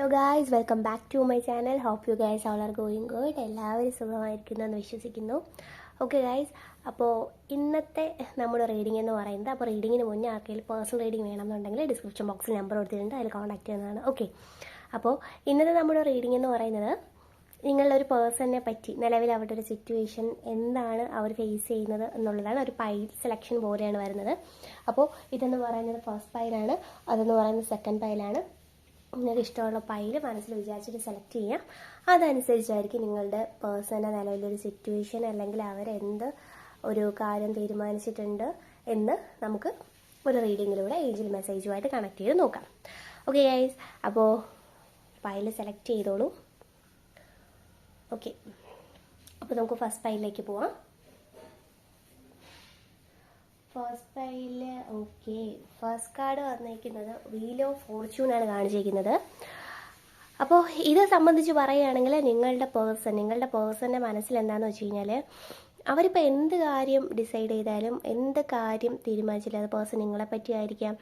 Hello guys welcome back to my channel hope you guys all are going good എല്ലാവരും സുഖമായിരിക്കുന്നു എന്ന് വിശ്വസിക്കുന്നു. Okay guys അപ്പോൾ ഇന്നത്തെ നമ്മുടെ റീഡിംഗ് എന്ന് പറയുന്നത് അപ്പോൾ റീഡിങ്ങിന് മുന്നേ ആർക്കെങ്കിലും പേഴ്സണൽ റീഡിംഗ് വേണമെന്നുണ്ടെങ്കിൽ ഡിസ്ക്രിപ്ഷൻ ബോക്സിൽ നമ്പർ കൊടുത്തിട്ടുണ്ട്. അതിൽ കോൺടാക്ട് ചെയ്യുന്നതാണ്. ഓക്കെ അപ്പോൾ ഇന്നത്തെ നമ്മുടെ റീഡിംഗ് എന്ന് പറയുന്നത് നിങ്ങളുടെ ഒരു പേഴ്സണിനെ പറ്റി നിലവിൽ അവരുടെ ഒരു സിറ്റുവേഷൻ എന്താണ് അവർ ഫേസ് ചെയ്യുന്നത് എന്നുള്ളതാണ്. ഒരു പൈൽ സെലക്ഷൻ പോലെയാണ് വരുന്നത്. അപ്പോൾ ഇതെന്ന് പറയുന്നത് ഫസ്റ്റ് പൈലാണ് അതെന്ന് പറയുന്നത് സെക്കൻഡ് പൈലാണ് നിങ്ങൾക്ക് ഇഷ്ടമുള്ള പൈൽ മനസ്സിൽ വിചാരിച്ചിട്ട് സെലക്ട് ചെയ്യാം. അതനുസരിച്ചായിരിക്കും നിങ്ങളുടെ പേഴ്സണൽ നിലവിലൊരു സിറ്റുവേഷൻ അല്ലെങ്കിൽ അവരെന്ത് ഒരു കാര്യം തീരുമാനിച്ചിട്ടുണ്ട് എന്ന് നമുക്ക് ഒരു റീഡിങ്ങിലൂടെ ഏഞ്ചൽ മെസ്സേജുമായിട്ട് കണക്ട് ചെയ്ത് നോക്കാം. ഓക്കെ ഗൈസ് അപ്പോൾ പൈൽ സെലക്ട് ചെയ്തോളൂ. ഓക്കെ അപ്പോൾ നമുക്ക് ഫസ്റ്റ് പൈലിലേക്ക് പോവാം. First pile okay first card വന്നിരിക്കുന്നത് വീൽ ഓഫ് ഫോർച്യൂൺ ആണ് കാണിച്ചിരിക്കുന്നത്. അപ്പോൾ ഇത് സംബന്ധിച്ച് പറയുകയാണെങ്കിൽ നിങ്ങളുടെ പേഴ്സൺ നിങ്ങളുടെ പേഴ്സണിന്റെ മനസ്സിൽ എന്താണെന്ന് വെച്ച് കഴിഞ്ഞാൽ അവരിപ്പോൾ എന്ത് കാര്യം ഡിസൈഡ് ചെയ്താലും എന്ത് കാര്യം തീരുമാനിച്ചില്ല അത് പേഴ്സൺ നിങ്ങളെ പറ്റിയായിരിക്കാം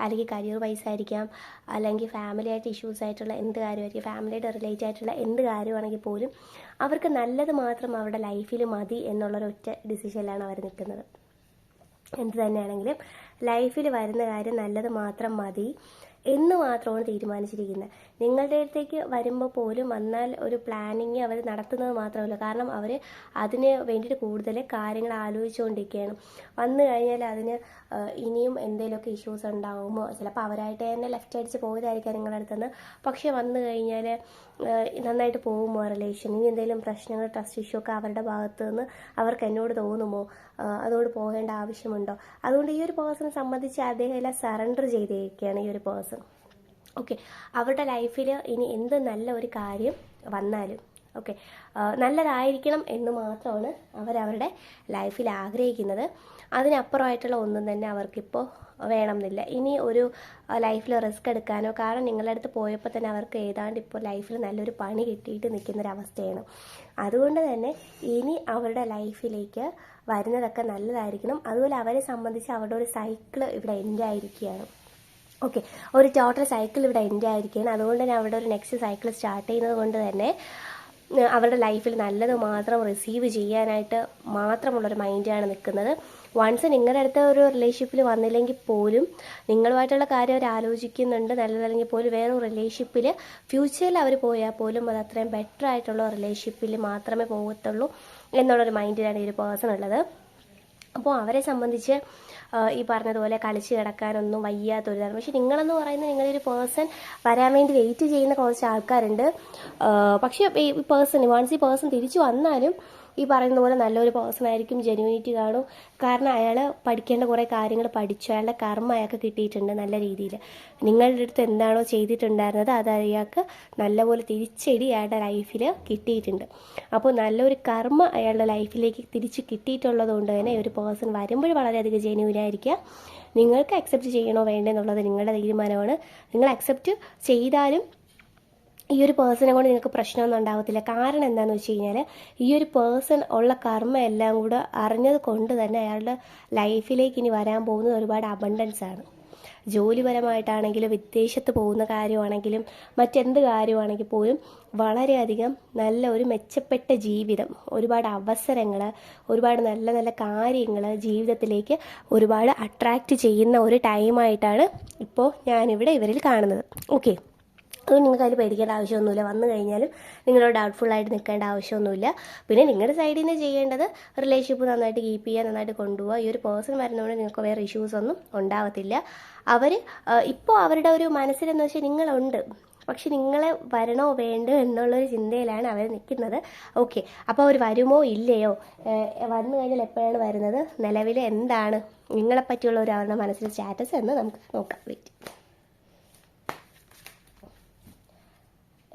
അല്ലെങ്കിൽ കരിയർ വൈസ് ആയിരിക്കാം അല്ലെങ്കിൽ ഫാമിലി ആയിട്ട് ഇഷ്യൂസ് ആയിട്ടുള്ള എന്ത് കാര്യമായിരിക്കും ഫാമിലിയായിട്ട് റിലേറ്റ് ആയിട്ടുള്ള എന്ത് കാര്യമാണെങ്കിൽ പോലും അവർക്ക് നല്ലത് മാത്രം അവരുടെ ലൈഫിൽ മതി എന്നുള്ളൊരൊറ്റ ഡിസിഷനിലാണ് അവർ നിൽക്കുന്നത്. എന്ത് തന്നെയാണെങ്കിലും ലൈഫിൽ വരുന്ന കാര്യം നല്ലത് മാത്രം മതി എന്ന് മാത്രമാണ് തീരുമാനിച്ചിരിക്കുന്നത്. നിങ്ങളുടെ അടുത്തേക്ക് വരുമ്പോൾ പോലും വന്നാൽ ഒരു പ്ലാനിങ് അവർ നടത്തുന്നത് മാത്രമല്ല. കാരണം അവർ അതിന് വേണ്ടിയിട്ട് കൂടുതൽ കാര്യങ്ങൾ ആലോചിച്ചുകൊണ്ടിരിക്കുകയാണ്. വന്നു കഴിഞ്ഞാൽ അതിന് ഇനിയും എന്തെങ്കിലുമൊക്കെ ഇഷ്യൂസ് ഉണ്ടാകുമോ ചിലപ്പോൾ അവരായിട്ട് തന്നെ ലെഫ്റ്റ് അടിച്ച് പോയതായിരിക്കാം നിങ്ങളുടെ അടുത്തുനിന്ന് പക്ഷേ വന്നു കഴിഞ്ഞാൽ നന്നായിട്ട് പോകുമോ റിലേഷൻ ഇനി എന്തെങ്കിലും പ്രശ്നങ്ങൾ ട്രസ്റ്റ് ഇഷ്യൂ ഒക്കെ അവരുടെ ഭാഗത്ത് നിന്ന് അവർക്ക് എന്നോട് തോന്നുമോ? അതോട് പോകേണ്ട ആവശ്യമുണ്ടോ? അതുകൊണ്ട് ഈ ഒരു പേഴ്സണെ സംബന്ധിച്ച് അദ്ദേഹം എല്ലാം സറണ്ടർ ചെയ്തിരിക്കുകയാണ് ഈ ഒരു പേഴ്സൺ ഓക്കെ അവരുടെ ലൈഫിൽ ഇനി എന്ത് നല്ല ഒരു കാര്യം വന്നാലും ഓക്കെ. നല്ലതായിരിക്കണം എന്ന് മാത്രമാണ് അവരവരുടെ ലൈഫിൽ ആഗ്രഹിക്കുന്നത്. അതിനപ്പുറമായിട്ടുള്ള ഒന്നും തന്നെ അവർക്കിപ്പോൾ വേണമെന്നില്ല. ഇനി ഒരു ലൈഫിൽ റിസ്ക് എടുക്കാനോ കാരണം നിങ്ങളുടെ അടുത്ത് പോയപ്പോൾ തന്നെ അവർക്ക് ഏതാണ്ട് ഇപ്പോൾ ലൈഫിൽ നല്ലൊരു പണി കിട്ടിയിട്ട് നിൽക്കുന്നൊരവസ്ഥയാണ്. അതുകൊണ്ട് തന്നെ ഇനി അവരുടെ ലൈഫിലേക്ക് വരുന്നതൊക്കെ നല്ലതായിരിക്കണം. അതുപോലെ അവരെ സംബന്ധിച്ച് അവരുടെ ഒരു സൈക്കിൾ ഇവിടെ എൻഡ് ആയിരിക്കുകയാണ് ഓക്കെ. ഒരു ടോട്ടൽ സൈക്കിൾ ഇവിടെ എൻഡ് ആയിരിക്കുകയാണ് അതുകൊണ്ട് തന്നെ അവിടെ ഒരു നെക്സ്റ്റ് സൈക്കിൾ സ്റ്റാർട്ട് ചെയ്യുന്നത് കൊണ്ട് തന്നെ അവരുടെ ലൈഫിൽ നല്ലത് മാത്രം റിസീവ് ചെയ്യാനായിട്ട് മാത്രമുള്ളൊരു മൈൻഡാണ് നിൽക്കുന്നത്. വൺസ് നിങ്ങളുടെ അടുത്ത ഒരു റിലേഷൻഷിപ്പിൽ വന്നില്ലെങ്കിൽ പോലും നിങ്ങളുമായിട്ടുള്ള കാര്യം അവർ ആലോചിക്കുന്നുണ്ട്. നല്ലതല്ലെങ്കിൽ പോലും വേറൊരു റിലേഷൻഷിപ്പിൽ ഫ്യൂച്ചറിൽ അവർ പോയാൽ പോലും അത് അത്രയും ബെറ്റർ ആയിട്ടുള്ള റിലേഷൻഷിപ്പിൽ മാത്രമേ പോകത്തുള്ളൂ എന്നുള്ളൊരു മൈൻഡിലാണ് ഈ ഒരു പേഴ്സൺ ഉള്ളത്. അപ്പോൾ അവരെ സംബന്ധിച്ച് ഈ പറഞ്ഞതുപോലെ കളിച്ച് കിടക്കാനൊന്നും വയ്യാത്തൊരിതാണ് പക്ഷെ നിങ്ങളെന്ന് പറയുന്നത് നിങ്ങളൊരു പേഴ്സൺ വരാൻ വേണ്ടി വെയിറ്റ് ചെയ്യുന്ന കുറച്ച് ആൾക്കാരുണ്ട്. പക്ഷേ ഈ പേഴ്സൺ വൺസ് ഈ പേഴ്സൺ തിരിച്ചു വന്നാലും ഈ പറയുന്ന പോലെ നല്ലൊരു പേഴ്സൺ ആയിരിക്കും ജെനുവിനിറ്റി കാണും. കാരണം അയാൾ പഠിക്കേണ്ട കുറേ കാര്യങ്ങൾ പഠിച്ചു. അയാളുടെ കർമ്മ അയാൾക്ക് കിട്ടിയിട്ടുണ്ട് നല്ല രീതിയിൽ നിങ്ങളുടെ അടുത്ത് എന്താണോ ചെയ്തിട്ടുണ്ടായിരുന്നത് അത് അയാൾക്ക് നല്ലപോലെ തിരിച്ചടി അയാളുടെ ലൈഫിൽ കിട്ടിയിട്ടുണ്ട്. അപ്പോൾ നല്ലൊരു കർമ്മ അയാളുടെ ലൈഫിലേക്ക് തിരിച്ച് കിട്ടിയിട്ടുള്ളത് കൊണ്ട് തന്നെ ഒരു പേഴ്സൺ വരുമ്പോൾ വളരെയധികം ജെനുവിനായിരിക്കുക നിങ്ങൾക്ക് അക്സെപ്റ്റ് ചെയ്യണോ വേണ്ടെന്നുള്ളത് നിങ്ങളുടെ തീരുമാനമാണ്. നിങ്ങൾ അക്സെപ്റ്റ് ചെയ്താലും ഈ ഒരു പേഴ്സണെ കൊണ്ട് നിങ്ങൾക്ക് പ്രശ്നമൊന്നും ഉണ്ടാകത്തില്ല കാരണം എന്താണെന്ന് വെച്ച് കഴിഞ്ഞാൽ ഈ ഒരു പേഴ്സൺ ഉള്ള കർമ്മ എല്ലാം കൂടെ അറിഞ്ഞത് കൊണ്ട് തന്നെ അയാളുടെ ലൈഫിലേക്ക് ഇനി വരാൻ പോകുന്നത് ഒരുപാട് അബണ്ടൻസ് ആണ്. ജോലിപരമായിട്ടാണെങ്കിലും വിദേശത്ത് പോകുന്ന കാര്യമാണെങ്കിലും മറ്റെന്ത് കാര്യമാണെങ്കിൽ പോലും വളരെയധികം നല്ല ഒരു മെച്ചപ്പെട്ട ജീവിതം ഒരുപാട് അവസരങ്ങൾ ഒരുപാട് നല്ല നല്ല കാര്യങ്ങൾ ജീവിതത്തിലേക്ക് ഒരുപാട് അട്രാക്റ്റ് ചെയ്യുന്ന ഒരു ടൈമായിട്ടാണ് ഇപ്പോൾ ഞാനിവിടെ ഇവരിൽ കാണുന്നത്. ഓക്കെ അതുകൊണ്ട് നിങ്ങൾക്ക് അതിൽ പേടിക്കേണ്ട ആവശ്യമൊന്നുമില്ല. വന്നു കഴിഞ്ഞാലും നിങ്ങളോട് ഡൗട്ട്ഫുള്ളായിട്ട് നിൽക്കേണ്ട ആവശ്യമൊന്നുമില്ല. പിന്നെ നിങ്ങളുടെ സൈഡിൽ നിന്ന് ചെയ്യേണ്ടത് റിലേഷൻഷിപ്പ് നന്നായിട്ട് കീപ്പ് ചെയ്യുക നന്നായിട്ട് കൊണ്ടുപോകുക ഈ ഒരു പേഴ്സൺ വരുന്നതുകൊണ്ട് നിങ്ങൾക്ക് വേറെ ഇഷ്യൂസ് ഒന്നും ഉണ്ടാവത്തില്ല. അവർ ഇപ്പോൾ അവരുടെ ഒരു മനസ്സിലെന്ന് വെച്ചാൽ നിങ്ങളുണ്ട്. പക്ഷെ നിങ്ങളെ വരണോ വേണ്ടോ എന്നുള്ളൊരു ചിന്തയിലാണ് അവർ നിൽക്കുന്നത്. ഓക്കെ അപ്പോൾ അവർ വരുമോ ഇല്ലയോ? വന്നു കഴിഞ്ഞാൽ എപ്പോഴാണ് വരുന്നത്? നിലവിൽ എന്താണ്? നിങ്ങളെപ്പറ്റിയുള്ള ഒരു അവരുടെ മനസ്സിലെ സ്റ്റാറ്റസ് എന്ന് നമുക്ക് നോക്കാം. വെയിറ്റ്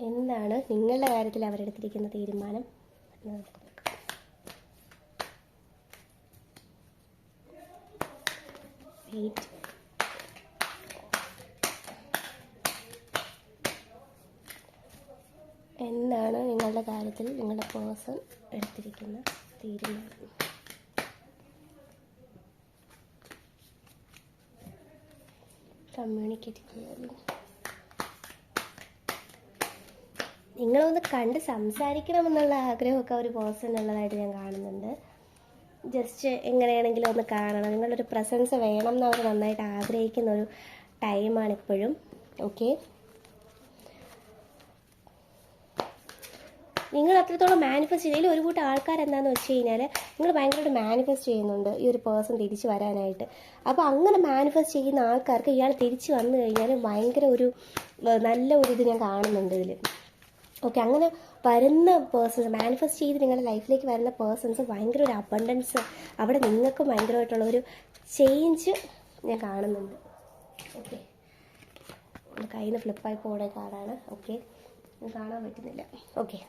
എന്താണ് നിങ്ങളുടെ കാര്യത്തിൽ അവരെടുത്തിരിക്കുന്ന തീരുമാനം? എന്താണ് നിങ്ങളുടെ കാര്യത്തിൽ നിങ്ങളുടെ പേഴ്സൺ എടുത്തിരിക്കുന്ന തീരുമാനം? കമ്മ്യൂണിക്കേറ്റ് ചെയ്യാൻ. നിങ്ങളൊന്ന് കണ്ട് സംസാരിക്കണമെന്നുള്ള ആഗ്രഹമൊക്കെ ഒരു പേഴ്സണുള്ളതായിട്ട് ഞാൻ കാണുന്നുണ്ട്. ജസ്റ്റ് എങ്ങനെയാണെങ്കിലും ഒന്ന് കാണണം. നിങ്ങളൊരു പ്രസൻസ് വേണം എന്ന് അവർ നന്നായിട്ട് ആഗ്രഹിക്കുന്ന ഒരു ടൈമാണ് ഇപ്പോഴും. ഓക്കെ നിങ്ങൾ അത്രത്തോളം മാനിഫെസ്റ്റ് ചെയ്തതിൽ ഒരു കൂട്ടം ആൾക്കാർ എന്താണെന്ന് വെച്ച് കഴിഞ്ഞാൽ നിങ്ങൾ ഭയങ്കരമായിട്ട് മാനിഫെസ്റ്റ് ചെയ്യുന്നുണ്ട് ഈ ഒരു പേഴ്സൺ തിരിച്ചു വരാനായിട്ട്. അപ്പോൾ അങ്ങനെ മാനിഫെസ്റ്റ് ചെയ്യുന്ന ആൾക്കാർക്ക് ഇയാൾ തിരിച്ചു വന്നു കഴിഞ്ഞാൽ ഭയങ്കര ഒരു നല്ല ഒരു ഇത് ഞാൻ കാണുന്നുണ്ട് ഇതിൽ ഓക്കെ അങ്ങനെ വരുന്ന പേഴ്സൺസ് മാനിഫെസ്റ്റ് ചെയ്ത് നിങ്ങളുടെ ലൈഫിലേക്ക് വരുന്ന പേഴ്സൺസ് ഭയങ്കര ഒരു അബണ്ടൻസ് അവിടെ നിങ്ങൾക്ക് ഭയങ്കരമായിട്ടുള്ള ഒരു ചേഞ്ച് ഞാൻ കാണുന്നുണ്ട്. ഓക്കെ കയ്യിൽ നിന്ന് ഫ്ലിപ്പായി പോകുന്ന കാർഡാണ് ഓക്കെ കാണാൻ പറ്റുന്നില്ല. ഓക്കെ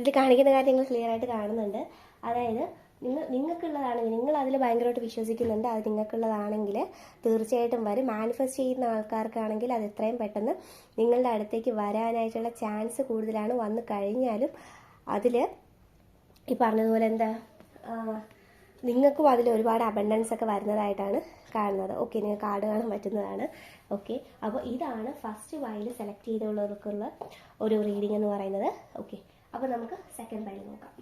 ഇത് കാണിക്കുന്ന കാര്യം നിങ്ങൾ ക്ലിയർ ആയിട്ട് കാണുന്നുണ്ട്. അതായത് നിങ്ങൾ നിങ്ങൾക്കുള്ളതാണെങ്കിൽ നിങ്ങൾ അതിൽ ഭയങ്കരമായിട്ട് വിശ്വസിക്കുന്നുണ്ട് അത് നിങ്ങൾക്കുള്ളതാണെങ്കിൽ തീർച്ചയായിട്ടും വരും. മാനിഫെസ്റ്റ് ചെയ്യുന്ന ആൾക്കാർക്കാണെങ്കിൽ അത് എത്രയും പെട്ടെന്ന് നിങ്ങളുടെ അടുത്തേക്ക് വരാനായിട്ടുള്ള ചാൻസ് കൂടുതലാണ്. വന്നു കഴിഞ്ഞാലും അതിൽ ഈ പറഞ്ഞതുപോലെ എന്താ നിങ്ങൾക്കും അതിൽ ഒരുപാട് അബണ്ടൻസ് ഒക്കെ വരുന്നതായിട്ടാണ് കാണുന്നത്. ഓക്കെ നിങ്ങൾക്ക് കാർഡ് കാണാൻ പറ്റുന്നതാണ്. ഓക്കെ അപ്പോൾ ഇതാണ് ഫസ്റ്റ് വൈൽ സെലക്ട് ചെയ്തുള്ളവർക്കുള്ള ഒരു റീഡിംഗ് എന്ന് പറയുന്നത്. ഓക്കെ അപ്പോൾ നമുക്ക് സെക്കൻഡ് വൈൽ നോക്കാം.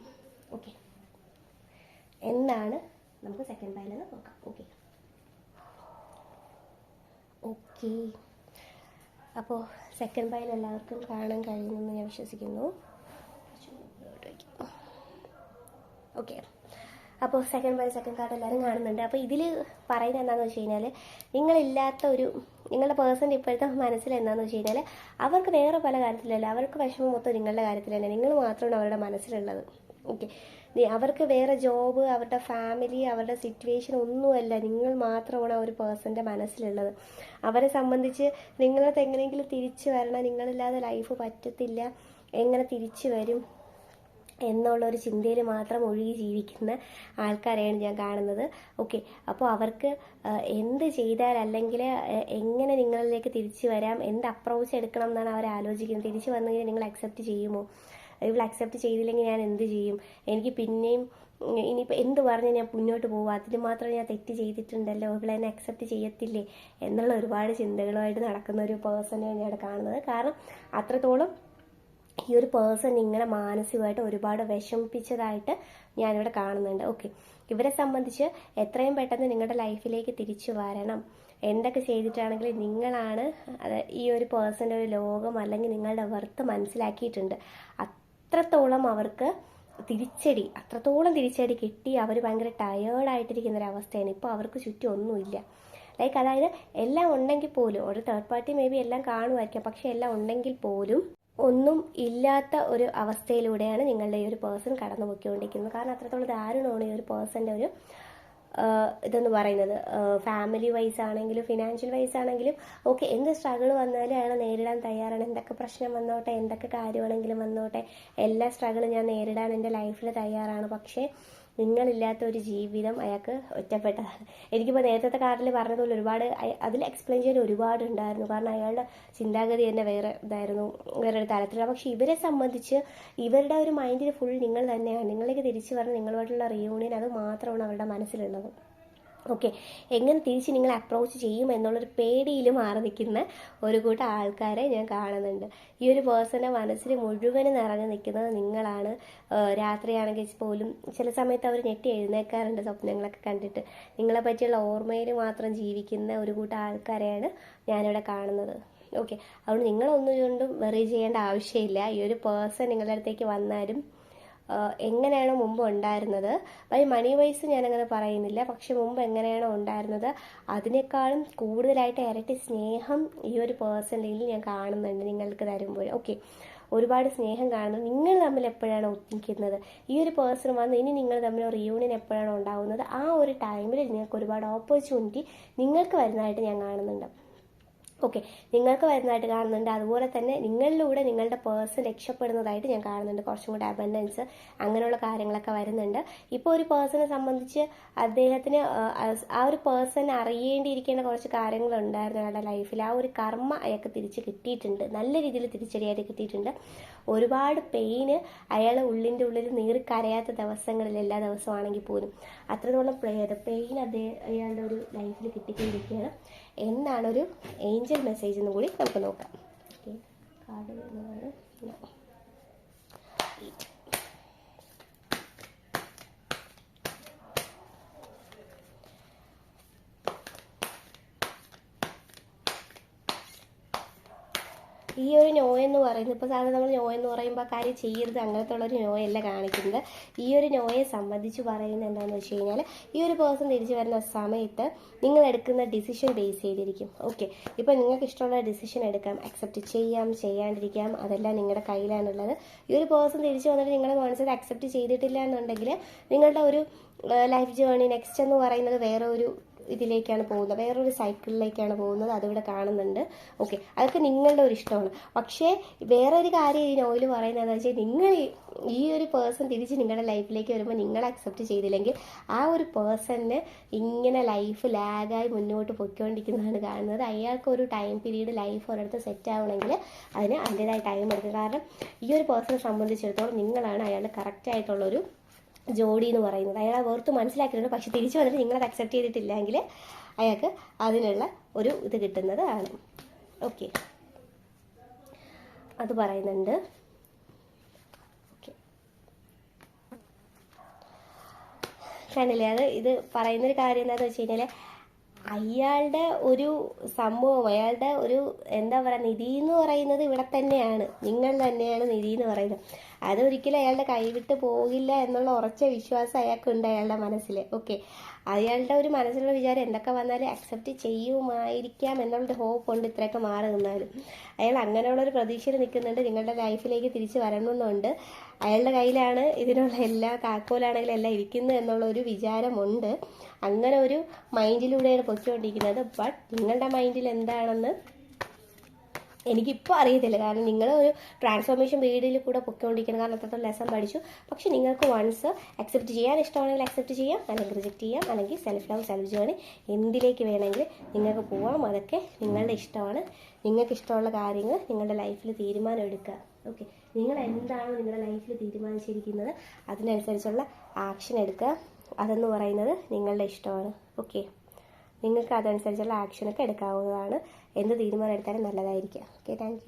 ഓക്കെ എന്താണ്? നമുക്ക് സെക്കൻഡ് വൈലെന്ന് നോക്കാം. ഓക്കെ ഓക്കെ അപ്പോൾ സെക്കൻഡ് വൈൽ എല്ലാവർക്കും കാണാൻ കഴിയുമെന്ന് ഞാൻ വിശ്വസിക്കുന്നു. ഓക്കെ അപ്പോൾ സെക്കൻഡ് ബൈ സെക്കൻഡ് കാർഡ് എല്ലാവരും കാണുന്നുണ്ട്. അപ്പോൾ ഇതിൽ പറയുന്നത് എന്താണെന്ന് വെച്ച് കഴിഞ്ഞാൽ നിങ്ങളില്ലാത്ത ഒരു നിങ്ങളുടെ പേഴ്സന്റെ ഇപ്പോഴത്തെ മനസ്സിൽ എന്താണെന്ന് വെച്ച് കഴിഞ്ഞാൽ അവർക്ക് വേറെ പല കാര്യത്തിലല്ല അവർക്ക് വിഷമം മൊത്തം നിങ്ങളുടെ കാര്യത്തിലല്ല നിങ്ങൾ മാത്രമാണ് അവരുടെ മനസ്സിലുള്ളത്. ഓക്കെ അവർക്ക് വേറെ ജോബ് അവരുടെ ഫാമിലി അവരുടെ സിറ്റുവേഷൻ ഒന്നുമല്ല. നിങ്ങൾ മാത്രമാണ് ആ ഒരു പേഴ്സന്റെ മനസ്സിലുള്ളത്. അവരെ സംബന്ധിച്ച് നിങ്ങളത് എങ്ങനെയെങ്കിലും തിരിച്ചു വരണം. നിങ്ങളില്ലാതെ ലൈഫ് പറ്റത്തില്ല. എങ്ങനെ തിരിച്ചു വരും? എന്നുള്ള ഒരു ചിന്തയിൽ മാത്രം ഒഴുകി ജീവിക്കുന്ന ആൾക്കാരെയാണ് ഞാൻ കാണുന്നത്. ഓക്കെ അപ്പോൾ അവർക്ക് എന്ത് ചെയ്താൽ അല്ലെങ്കിൽ എങ്ങനെ നിങ്ങളിലേക്ക് തിരിച്ചു വരാം? എന്ത് അപ്രോച്ച് എടുക്കണം എന്നാണ് അവർ ആലോചിക്കുന്നത്. തിരിച്ചു വന്നു കഴിഞ്ഞാൽ നിങ്ങൾ അക്സെപ്റ്റ് ചെയ്യുമോ? ഇവൾ അക്സെപ്റ്റ് ചെയ്തില്ലെങ്കിൽ ഞാൻ എന്ത് ചെയ്യും? എനിക്ക് പിന്നെയും ഇനിയിപ്പോൾ എന്ത് പറഞ്ഞ് ഞാൻ മുന്നോട്ട് പോകും അതിന് മാത്രം ഞാൻ തെറ്റ് ചെയ്തിട്ടുണ്ടല്ലോ. ഇവിടെ എന്നെ അക്സെപ്റ്റ് ചെയ്യത്തില്ലേ? എന്നുള്ള ഒരുപാട് ചിന്തകളുമായിട്ട് നടക്കുന്ന ഒരു പേഴ്സണെ ഞാൻ കാണുന്നത്. കാരണം അത്രത്തോളം ഈ ഒരു പേഴ്സൺ നിങ്ങളെ മാനസികമായിട്ട് ഒരുപാട് വിഷമിപ്പിച്ചതായിട്ട് ഞാനിവിടെ കാണുന്നുണ്ട്. ഓക്കെ ഇവരെ സംബന്ധിച്ച് എത്രയും പെട്ടെന്ന് നിങ്ങളുടെ ലൈഫിലേക്ക് തിരിച്ചു വരണം. എന്തൊക്കെ ചെയ്തിട്ടാണെങ്കിലും നിങ്ങളാണ് ഈ ഒരു പേഴ്സന്റെ ഒരു ലോകം അല്ലെങ്കിൽ നിങ്ങളുടെ വർത്ത് മനസ്സിലാക്കിയിട്ടുണ്ട്. അത്രത്തോളം അവർക്ക് തിരിച്ചടി അത്രത്തോളം തിരിച്ചടി കിട്ടി. അവർ ഭയങ്കര ടയേർഡായിട്ടിരിക്കുന്ന ഒരു അവസ്ഥയാണ്. ഇപ്പോൾ അവർക്ക് ചുറ്റും ഒന്നുമില്ല ലൈക്ക് അതായത് എല്ലാം ഉണ്ടെങ്കിൽ പോലും ഒരു തേർഡ് പാർട്ടി മേ ബി എല്ലാം കാണുമായിരിക്കാം. പക്ഷെ എല്ലാം ഉണ്ടെങ്കിൽ പോലും ഒന്നും ഇല്ലാത്ത ഒരു അവസ്ഥയിലൂടെയാണ് നിങ്ങളുടെ ഈ ഒരു പേഴ്സൺ കടന്നു പോയിക്കൊണ്ടിരിക്കുന്നത് കാരണം അത്രത്തോളം ദാരുണമാണ് ഈ ഒരു പേഴ്സന്റെ ഒരു ഇതെന്ന് പറയുന്നത്. ഫാമിലി വൈസ് ആണെങ്കിലും ഫിനാൻഷ്യൽ വൈസ് ആണെങ്കിലും ഓക്കെ എന്ത് സ്ട്രഗിൾ വന്നാലും അയാൾ നേരിടാൻ തയ്യാറാണ്. എന്തൊക്കെ പ്രശ്നം വന്നോട്ടെ എന്തൊക്കെ കാര്യമാണെങ്കിലും വന്നോട്ടെ എല്ലാ സ്ട്രഗിളും ഞാൻ നേരിടാൻ എന്റെ ലൈഫിൽ തയ്യാറാണ്. പക്ഷേ നിങ്ങളില്ലാത്ത ഒരു ജീവിതം അയാൾക്ക് ഒറ്റപ്പെട്ടതാണ്. എനിക്കിപ്പോൾ നേരത്തെ കാറിൽ പറഞ്ഞതുപോലെ ഒരുപാട് അതിൽ എക്സ്പ്ലെയിൻ ചെയ്യാൻ ഒരുപാട് ഉണ്ടായിരുന്നു കാരണം അയാളുടെ ചിന്താഗതി തന്നെ വേറെ ഇതായിരുന്നു വേറെ ഒരു തരത്തിലുള്ള. പക്ഷെ ഇവരെ സംബന്ധിച്ച് ഇവരുടെ ഒരു മൈൻഡിൽ ഫുൾ നിങ്ങൾ തന്നെയാണ്. നിങ്ങളിലേക്ക് തിരിച്ചു പറഞ്ഞ് നിങ്ങളുമായിട്ടുള്ള റിയൂണിയൻ അത് മാത്രമാണ് അവരുടെ മനസ്സിലുള്ളത്. ഓക്കെ എങ്ങനെ തിരിച്ച് നിങ്ങൾ അപ്രോച്ച് ചെയ്യും എന്നുള്ളൊരു പേടിയിൽ മാറി നിൽക്കുന്ന ഒരു കൂട്ടം ആൾക്കാരെ ഞാൻ കാണുന്നുണ്ട്. ഈ ഒരു പേഴ്സണെ മനസ്സിൽ മുഴുവൻ നിറഞ്ഞു നിൽക്കുന്നത് നിങ്ങളാണ്. രാത്രിയാണെങ്കിൽ പോലും ചില സമയത്ത് അവർ ഞെട്ടി എഴുന്നേക്കാറുണ്ട് സ്വപ്നങ്ങളൊക്കെ കണ്ടിട്ട്. നിങ്ങളെ പറ്റിയുള്ള ഓർമ്മയിൽ മാത്രം ജീവിക്കുന്ന ഒരു കൂട്ടം ആൾക്കാരെയാണ് ഞാനിവിടെ കാണുന്നത്. ഓക്കെ അതുകൊണ്ട് നിങ്ങളൊന്നും കൊണ്ടും വെറി ചെയ്യേണ്ട ആവശ്യമില്ല. ഈ ഒരു പേഴ്സൺ നിങ്ങളുടെ അടുത്തേക്ക് വന്നാലും എങ്ങനെയാണോ മുമ്പ് ഉണ്ടായിരുന്നത്? ബൈ മണി വൈസ് ഞാനങ്ങനെ പറയുന്നില്ല. പക്ഷെ മുമ്പ് എങ്ങനെയാണോ ഉണ്ടായിരുന്നത് അതിനേക്കാളും കൂടുതലായിട്ട് ഇരട്ടി സ്നേഹം ഈ ഒരു പേഴ്സണിൽ ഞാൻ കാണുന്നുണ്ട് നിങ്ങൾക്ക് തരുമ്പോൾ. ഓക്കെ ഒരുപാട് സ്നേഹം കാണുന്നു. നിങ്ങൾ തമ്മിൽ എപ്പോഴാണ് ഒന്നിക്കുന്നത്? ഈ ഒരു പേഴ്സൺ വന്ന് ഇനി നിങ്ങൾ തമ്മിൽ റിയൂണിയൻ എപ്പോഴാണ് ഉണ്ടാകുന്നത് ആ ഒരു ടൈമിൽ നിങ്ങൾക്ക് ഒരുപാട് ഓപ്പർച്യൂണിറ്റി നിങ്ങൾക്ക് വരുന്നതായിട്ട് ഞാൻ കാണുന്നുണ്ട്. ഓക്കെ. നിങ്ങൾക്ക് വരുന്നതായിട്ട് കാണുന്നുണ്ട്. അതുപോലെ തന്നെ നിങ്ങളിലൂടെ നിങ്ങളുടെ പേഴ്സൺ രക്ഷപ്പെടുന്നതായിട്ട് ഞാൻ കാണുന്നുണ്ട്. കുറച്ചും കൂടെ അബൻഡൻസ് അങ്ങനെയുള്ള കാര്യങ്ങളൊക്കെ വരുന്നുണ്ട്. ഇപ്പോൾ ഒരു പേഴ്സണെ സംബന്ധിച്ച് അദ്ദേഹത്തിന് ആ, ഒരു പേഴ്സൺ അറിയേണ്ടിയിരിക്കേണ്ട കുറച്ച് കാര്യങ്ങളുണ്ടായിരുന്നു അയാളുടെ ലൈഫിൽ ആ ഒരു കർമ്മ അയാൾക്ക് തിരിച്ച് കിട്ടിയിട്ടുണ്ട്. നല്ല രീതിയിൽ തിരിച്ചടിയായിട്ട് കിട്ടിയിട്ടുണ്ട്. ഒരുപാട് പെയിന് അയാൾ ഉള്ളിന്റെ ഉള്ളിൽ നീറി കരയാത്ത ദിവസങ്ങളിൽ എല്ലാ ദിവസമാണെങ്കിൽ പോലും അത്രത്തോളം പെയിൻ അദ്ദേഹം അയാളുടെ ഒരു ലൈഫിൽ കിട്ടിക്കൊണ്ടിരിക്കുകയാണ്. എന്നാണ് ഒരു ഏഞ്ചൽ മെസ്സേജ് എന്നും കൂടി നമുക്ക് നോക്കാം. ഓക്കെ കാർഡ് വരുന്നതാണ്. ഈ ഒരു നോ എന്ന് പറയുന്നത് ഇപ്പോൾ സാധാരണ നമ്മൾ നോ എന്ന് പറയുമ്പോൾ കാര്യം ചെയ്യരുത് അങ്ങനത്തെ ഉള്ളൊരു നോയല്ല കാണിക്കുന്നത്. ഈ ഒരു നോയെ സംബന്ധിച്ച് പറയുന്നത് എന്താണെന്ന് വെച്ച് കഴിഞ്ഞാൽ ഈ ഒരു പേഴ്സൺ തിരിച്ചു വരുന്ന സമയത്ത് നിങ്ങൾ എടുക്കുന്ന ഡിസിഷൻ ബേസ് ചെയ്തിരിക്കും. ഓക്കെ ഇപ്പോൾ നിങ്ങൾക്ക് ഇഷ്ടമുള്ള ഡിസിഷൻ എടുക്കാം അക്സെപ്റ്റ് ചെയ്യാം ചെയ്യാണ്ടിരിക്കാം അതെല്ലാം നിങ്ങളുടെ കയ്യിലാണുള്ളത്. ഈ ഒരു പേഴ്സൺ തിരിച്ചു വന്നിട്ട് നിങ്ങളുടെ മനസ്സിൽ അക്സെപ്റ്റ് ചെയ്തിട്ടില്ല എന്നുണ്ടെങ്കിൽ നിങ്ങളുടെ ഒരു ലൈഫ് ജേണി നെക്സ്റ്റ് എന്ന് പറയുന്നത് വേറെ ഒരു ഇതിലേക്കാണ് പോകുന്നത്. വേറൊരു സൈക്കിളിലേക്കാണ് പോകുന്നത്. അതിവിടെ കാണുന്നുണ്ട്. ഓക്കെ അതൊക്കെ നിങ്ങളുടെ ഒരു ഇഷ്ടമാണ്. പക്ഷേ വേറെ ഒരു കാര്യം ഈ നോയിൽ പറയുന്നതെന്ന് വെച്ചാൽ നിങ്ങൾ ഈ- ഒരു പേഴ്സൺ തിരിച്ച് നിങ്ങളുടെ ലൈഫിലേക്ക് വരുമ്പോൾ നിങ്ങൾ അക്സെപ്റ്റ് ചെയ്തില്ലെങ്കിൽ ആ ഒരു പേഴ്സണിന് ഇങ്ങനെ ലൈഫ് ലാഗായി മുന്നോട്ട് പൊയ്ക്കൊണ്ടിരിക്കുന്നതാണ് കാണുന്നത്. അയാൾക്ക് ഒരു ടൈം പീരീഡ് ലൈഫ് ഒരിടത്ത് സെറ്റ് ആവണമെങ്കിൽ അതിന് അതിന്റെതായ ടൈം എടുക്കുക. കാരണം ഈ ഒരു പേഴ്സണെ സംബന്ധിച്ചിടത്തോളം നിങ്ങളാണ് അയാൾ കറക്റ്റ് ആയിട്ടുള്ളൊരു ജോഡി എന്ന് പറയുന്നത്. അയാളെ വേർത്ത് മനസ്സിലാക്കിയിട്ടുണ്ട്. പക്ഷെ തിരിച്ചു വന്നിട്ട് നിങ്ങളത് അക്സെപ്റ്റ് ചെയ്തിട്ടില്ലെങ്കിൽ അയാൾക്ക് അതിനുള്ള ഒരു ഇത് കിട്ടുന്നത് ആണ്. ഓക്കെ അത് പറയുന്നുണ്ട്. കണ്ടില്ലേ? അത് ഇത് പറയുന്നൊരു കാര്യം എന്താണെന്ന് വെച്ച് കഴിഞ്ഞാൽ അയാളുടെ ഒരു സംഭവം അയാളുടെ ഒരു എന്താ പറയുക നിധി എന്ന് പറയുന്നത് ഇവിടെ തന്നെയാണ്. നിങ്ങൾ തന്നെയാണ് നിധി എന്ന് പറയുന്നത്. അതൊരിക്കലും അയാളുടെ കൈവിട്ട് പോകില്ല എന്നുള്ള ഉറച്ച വിശ്വാസം അയാൾക്കുണ്ട് അയാളുടെ മനസ്സിൽ ഓക്കെ അയാളുടെ ഒരു മനസ്സിലുള്ള വിചാരം എന്തൊക്കെ വന്നാലും അക്സെപ്റ്റ് ചെയ്യുമായിരിക്കാം എന്നുള്ളൊരു ഹോപ്പ് ഉണ്ട് ഇത്രയൊക്കെ മാറി നിന്നാലും. അയാൾ അങ്ങനെയുള്ളൊരു പ്രതീക്ഷയിൽ നിൽക്കുന്നുണ്ട്. നിങ്ങളുടെ ലൈഫിലേക്ക് തിരിച്ച് വരണമെന്നുണ്ട്. അയാളുടെ കയ്യിലാണ് ഇതിനുള്ള എല്ലാ താക്കോലാണെങ്കിലും എല്ലാം ഇരിക്കുന്നത് എന്നുള്ള ഒരു വിചാരമുണ്ട് അങ്ങനെ ഒരു മൈൻഡിലൂടെയാണ് പൊയ്ക്കൊണ്ടിരിക്കുന്നത്. ബട്ട് നിങ്ങളുടെ മൈൻഡിൽ എന്താണെന്ന് എനിക്കിപ്പോൾ അറിയത്തില്ല. കാരണം നിങ്ങൾ ഒരു ട്രാൻസ്ഫോർമേഷൻ പീരീഡിൽ കൂടെ പൊയ്ക്കൊണ്ടിരിക്കുന്നത് കാരണം അത്രത്തോളം ലെസൺ പഠിച്ചു. പക്ഷെ നിങ്ങൾക്ക് വൺസ് അക്സെപ്റ്റ് ചെയ്യാൻ ഇഷ്ടമാണെങ്കിൽ അക്സെപ്റ്റ് ചെയ്യാം. അല്ലെങ്കിൽ റിജക്റ്റ് ചെയ്യാം. അല്ലെങ്കിൽ സെൽഫ് ലവ് സെൽഫ് ജേണി എന്തിലേക്ക് വേണമെങ്കിൽ നിങ്ങൾക്ക് പോവാം. അതൊക്കെ നിങ്ങളുടെ ഇഷ്ടമാണ്. നിങ്ങൾക്ക് ഇഷ്ടമുള്ള കാര്യങ്ങൾ നിങ്ങളുടെ ലൈഫിൽ തീരുമാനം എടുക്കുക. ഓക്കെ നിങ്ങൾ എന്താണോ നിങ്ങളുടെ ലൈഫിൽ തീരുമാനിച്ചിരിക്കുന്നത് അതിനനുസരിച്ചുള്ള ആക്ഷൻ എടുക്കുക. അതെന്ന് പറയുന്നത് നിങ്ങളുടെ ഇഷ്ടമാണ്. ഓക്കെ നിങ്ങൾക്ക് അതനുസരിച്ചുള്ള ആക്ഷനൊക്കെ എടുക്കാവുന്നതാണ്. എന്ത് തീരുമാനം എടുത്താലും നല്ലതായിരിക്കുക ഓക്കെ താങ്ക്